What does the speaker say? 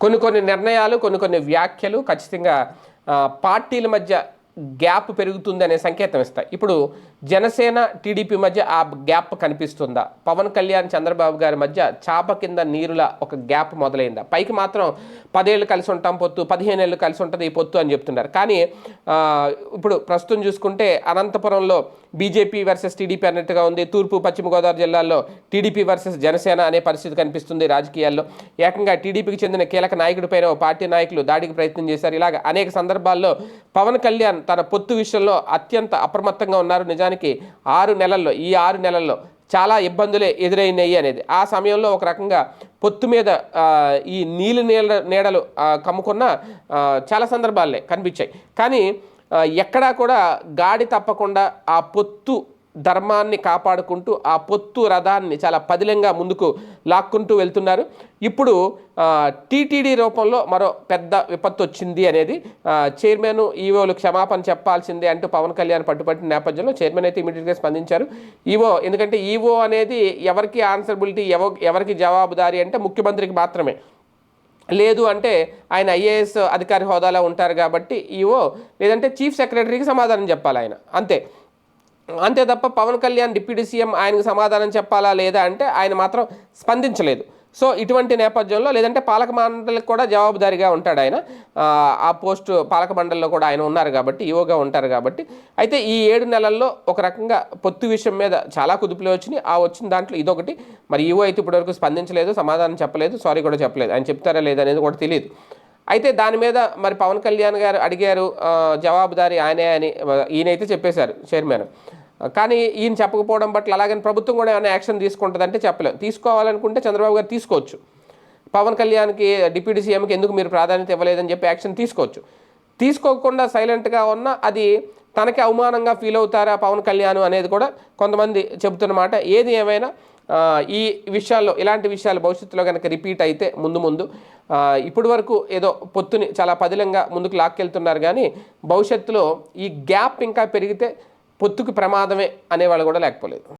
కొన్ని కొన్ని నిర్ణయాలు కొన్ని కొన్ని వ్యాఖ్యలు ఖచ్చితంగా పార్టీల మధ్య గ్యాప్ పెరుగుతుంది అనే సంకేతం ఇస్తాయి ఇప్పుడు జనసేన టీడీపీ మధ్య ఆ గ్యాప్ కనిపిస్తుందా? పవన్ కళ్యాణ్ చంద్రబాబు గారి మధ్య చాప కింద నీరుల ఒక గ్యాప్ మొదలైందా? పైకి మాత్రం పదేళ్ళు కలిసి ఉంటాం పొత్తు పదిహేను ఏళ్ళు కలిసి ఉంటుంది ఈ పొత్తు అని చెప్తున్నారు. కానీ ఇప్పుడు ప్రస్తుతం చూసుకుంటే అనంతపురంలో బీజేపీ వర్సెస్ టీడీపీ అన్నట్టుగా ఉంది. తూర్పు పశ్చిమ గోదావరి జిల్లాల్లో టీడీపీ వర్సెస్ జనసేన అనే పరిస్థితి కనిపిస్తుంది రాజకీయాల్లో. ఏకంగా టీడీపీకి చెందిన కీలక నాయకుడిపైన ఓ పార్టీ నాయకులు దాడికి ప్రయత్నం చేశారు. ఇలాగ అనేక సందర్భాల్లో పవన్ కళ్యాణ్ తన పొత్తు విషయంలో అత్యంత అప్రమత్తంగా ఉన్నారు. నిజానికి ఆరు నెలల్లో ఈ ఆరు నెలల్లో చాలా ఇబ్బందులే ఎదురైనాయి అనేది. ఆ సమయంలో ఒక రకంగా పొత్తు మీద ఈ నీళ్ళు నీళ్ళ నీడలు కమ్ముకున్న చాలా సందర్భాలే కనిపించాయి. కానీ ఎక్కడా కూడా గాడి తప్పకుండా ఆ పొత్తు ధర్మాన్ని కాపాడుకుంటూ ఆ పొత్తు రథాన్ని చాలా పదిలంగా ముందుకు లాక్కుంటూ వెళ్తున్నారు. ఇప్పుడు టీటీడీ రూపంలో మరో పెద్ద విపత్తు వచ్చింది అనేది చైర్మన్ ఈవోలు క్షమాపణ చెప్పాల్సిందే అంటూ పవన్ కళ్యాణ్ పట్టుబట్టిన నేపథ్యంలో చైర్మన్ అయితే ఇమీడియట్గా స్పందించారు. ఈవో ఎందుకంటే ఈవో అనేది ఎవరికి ఆన్సరబిలిటీ ఎవ ఎవరికి జవాబుదారీ అంటే ముఖ్యమంత్రికి మాత్రమే. లేదు అంటే ఆయన ఐఏఎస్ అధికారి హోదాలో ఉంటారు కాబట్టి ఈవో లేదంటే చీఫ్ సెక్రటరీకి సమాధానం చెప్పాలి ఆయన. అంతే. అంతే తప్ప పవన్ కళ్యాణ్ డిప్యూటీ సీఎం ఆయనకు సమాధానం చెప్పాలా లేదా అంటే ఆయన మాత్రం స్పందించలేదు. సో ఇటువంటి నేపథ్యంలో లేదంటే పాలక మండలికి కూడా జవాబుదారిగా ఉంటాడు ఆయన. ఆ, పోస్టు పాలక మండలిలో కూడా ఆయన ఉన్నారు కాబట్టి ఈవోగా ఉంటారు కాబట్టి. అయితే ఈ ఏడు నెలల్లో ఒక రకంగా పొత్తు విషయం మీద చాలా కుదుపులు వచ్చినాయి. ఆ వచ్చిన దాంట్లో ఇదొకటి. మరి ఈవో అయితే ఇప్పటివరకు స్పందించలేదు సమాధానం చెప్పలేదు సారీ కూడా చెప్పలేదు. ఆయన చెప్తారా లేదా అనేది కూడా తెలియదు. అయితే దాని మీద మరి పవన్ కళ్యాణ్ గారు అడిగారు జవాబుదారి ఆయనే అని ఈయనైతే చెప్పేశారు చైర్మన్. కానీ ఈయన చెప్పకపోవడం పట్ల అలాగని ప్రభుత్వం కూడా ఏమైనా యాక్షన్ తీసుకుంటుందంటే చెప్పలేం. తీసుకోవాలనుకుంటే చంద్రబాబు గారు తీసుకోవచ్చు. పవన్ కళ్యాణ్కి డిప్యూటీ సీఎంకి ఎందుకు మీరు ప్రాధాన్యత ఇవ్వలేదని చెప్పి యాక్షన్ తీసుకోవచ్చు. తీసుకోకుండా సైలెంట్గా ఉన్న అది తనకి అవమానంగా ఫీల్ అవుతారా పవన్ కళ్యాణ్ అనేది కూడా కొంతమంది చెబుతున్నమాట ఏది ఏమైనా ఈ విషయాల్లో ఇలాంటి విషయాలు భవిష్యత్తులో కనుక రిపీట్ అయితే ముందు ముందు ఇప్పటి వరకు ఏదో పొత్తుని చాలా పదిలంగా ముందుకు లాక్కెళ్తున్నారు. కానీ భవిష్యత్తులో ఈ గ్యాప్ ఇంకా పెరిగితే పొత్తుకు ప్రమాదమే అనేవాళ్ళు కూడా లేకపోలేదు.